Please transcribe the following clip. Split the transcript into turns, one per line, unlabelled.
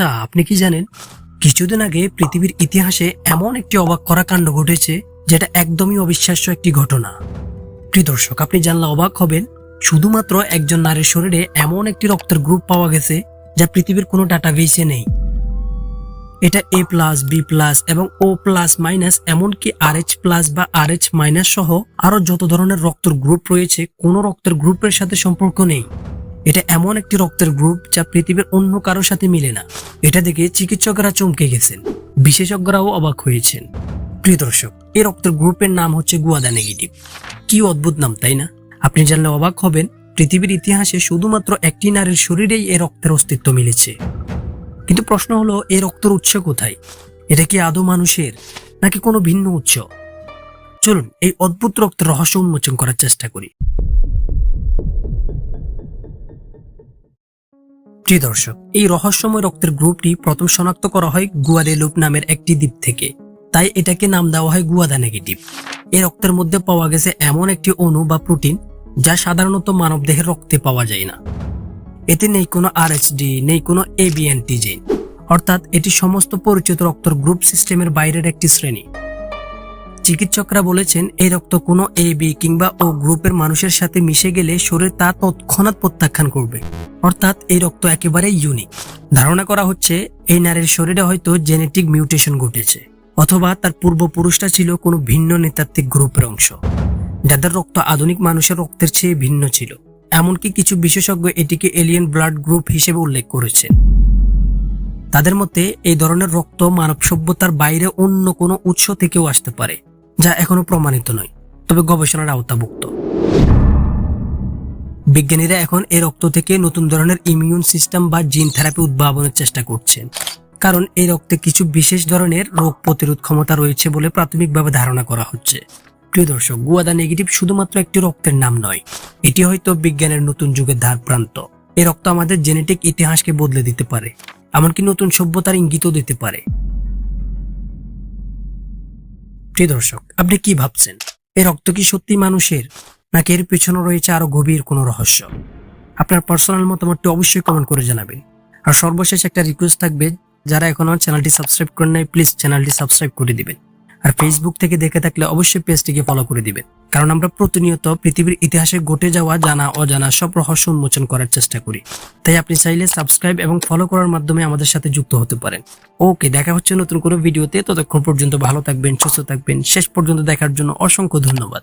আচ্ছা আপনি কি জানেন, কিছুদিন আগে পৃথিবীর ইতিহাসে এমন একটি অবাক করা কাণ্ড ঘটেছে, যেটা একদমই অবিশ্বাস্য একটি ঘটনা। প্রিয় দর্শক, আপনি জানলে অবাক হবেন, শুধুমাত্র একজন নারীর শরীরে এমন একটি রক্তের গ্রুপ পাওয়া গেছে, যা পৃথিবীর কোনো ডাটা ডাটাবেসে নেই। এটা এ প্লাস বি প্লাস এবং ও প্লাস মাইনাস এমনকি আর এইচ প্লাস বা আর এইচ মাইনাস সহ আরও যত ধরনের রক্তের গ্রুপ রয়েছে, কোনো রক্তের গ্রুপের সাথে সম্পর্ক নেই। এটা এমন একটি রক্তের গ্রুপ যা পৃথিবীর অন্য কারোর সাথে মিলে না। এটা দেখে চিকিৎসকরা চমকে গেছেন। বিশেষজ্ঞরাও অবাক হয়েছেন। প্রিয় দর্শক, এই রক্তের গ্রুপের নাম হচ্ছে গুয়াদা নেগেটিভ কি অদ্ভুত নাম, তাই না? আপনি জানলে অবাক হবেন, পৃথিবীর ইতিহাসে শুধুমাত্র একটি নারীর শরীরেই এই রক্তের অস্তিত্ব মিলেছে। কিন্তু প্রশ্ন হলো, এই রক্তের উৎস কোথায়? এটা কি আদৌ মানুষের, নাকি কোনো ভিন্ন উৎস? চলুন, এই অদ্ভুত রক্তের রহস্য উন্মোচন করার চেষ্টা করি। প্রিয় দর্শক, এই রহস্যময় রক্তের গ্রুপটি প্রথম শনাক্ত করা হয় গুয়াদেলুপ নামের একটি দ্বীপ থেকে। তাই এটাকে নাম দেওয়া হয় গুয়াদা নেগেটিভ। এই রক্তের মধ্যে পাওয়া গেছে এমন একটি অণু বা প্রোটিন যা সাধারণত মানবদেহের রক্তে পাওয়া যায় না। এতে নেই কোনো আরএইচডি নেই কোনো এবি অ্যান্টিজেন অর্থাৎ এটি সমস্ত পরিচিত রক্তের গ্রুপ সিস্টেমের বাইরের একটি শ্রেণি। চিকিৎসকরা বলেছেন, এই রক্ত কোনো এ বি কিংবা ও গ্রুপের মানুষের সাথে মিশে গেলে শরীর তা তৎক্ষণাৎ প্রত্যাখ্যান করবে। অর্থাৎ এই রক্ত একেবারেই ইউনিক ধারণা করা হচ্ছে, এই নারীর শরীরে হয়তো জেনেটিক মিউটেশন ঘটেছে, অথবা তার পূর্বপুরুষটা ছিল কোনো ভিন্ন নেতাত্ত্বিক গ্রুপের অংশ। যাদের রক্ত আধুনিক মানুষের রক্তের চেয়ে ভিন্ন ছিল। এমনকি কিছু বিশেষজ্ঞ এটিকে এলিয়েন ব্লাড গ্রুপ হিসেবে উল্লেখ করেছেন। তাদের মতে, এই ধরনের রক্ত মানব সভ্যতার বাইরে অন্য কোনো উৎস থেকেও আসতে পারে। যা এখনও প্রমাণিত নয়, তবে গবেষণার আওতাভুক্ত। বিজ্ঞানীরা এখন এই রক্ত থেকে নতুন ধরনের ইমিউন সিস্টেম বা জিন থেরাপি উদ্ভাবনের চেষ্টা করছেন, কারণ এই রক্তে কিছু বিশেষ ধরনের রোগ প্রতিরোধ ক্ষমতা রয়েছে বলে প্রাথমিকভাবে ধারণা করা হচ্ছে। প্রিয় দর্শক, গুয়াদা নেগেটিভ শুধুমাত্র একটি রক্তের নাম নয়, এটি হয়তো বিজ্ঞানের নতুন যুগের ধার প্রান্ত এই রক্ত আমাদের জেনেটিক ইতিহাসকে বদলে দিতে পারে, এমনকি নতুন সভ্যতার ইঙ্গিতও দিতে পারে। প্রিয় দর্শক। আপনি কি ভাবছেন? এই রক্ত কি সত্যি মানুষের? নাকি এর পেছনে রয়েছে আরও গভীর কোনো রহস্য? আপনার পার্সোনাল মতামতটি অবশ্যই কমেন্ট করে জানাবেন। আর সর্বশেষ একটা রিকোয়েস্ট থাকবে, যারা এখনও চ্যানেলটি সাবস্ক্রাইব করেন নাই প্লিজ চ্যানেলটি সাবস্ক্রাইব করে দিবেন। আর ফেসবুক থেকে দেখে থাকলে অবশ্যই পেজটিকে ফলো করে দিবেন। কারণ আমরা প্রতিনিয়ত পৃথিবীর ইতিহাসে ঘটে যাওয়া জানা, অজানা সব রহস্য উন্মোচন করার চেষ্টা করি। তাই আপনি চাইলে সাবস্ক্রাইব এবং ফলো করার মাধ্যমে আমাদের সাথে যুক্ত হতে পারেন। ওকে দেখা হচ্ছে নতুন কোনো ভিডিওতে। ততক্ষণ পর্যন্ত ভালো থাকবেন, সুস্থ থাকবেন। শেষ পর্যন্ত দেখার জন্য অসংখ্য ধন্যবাদ।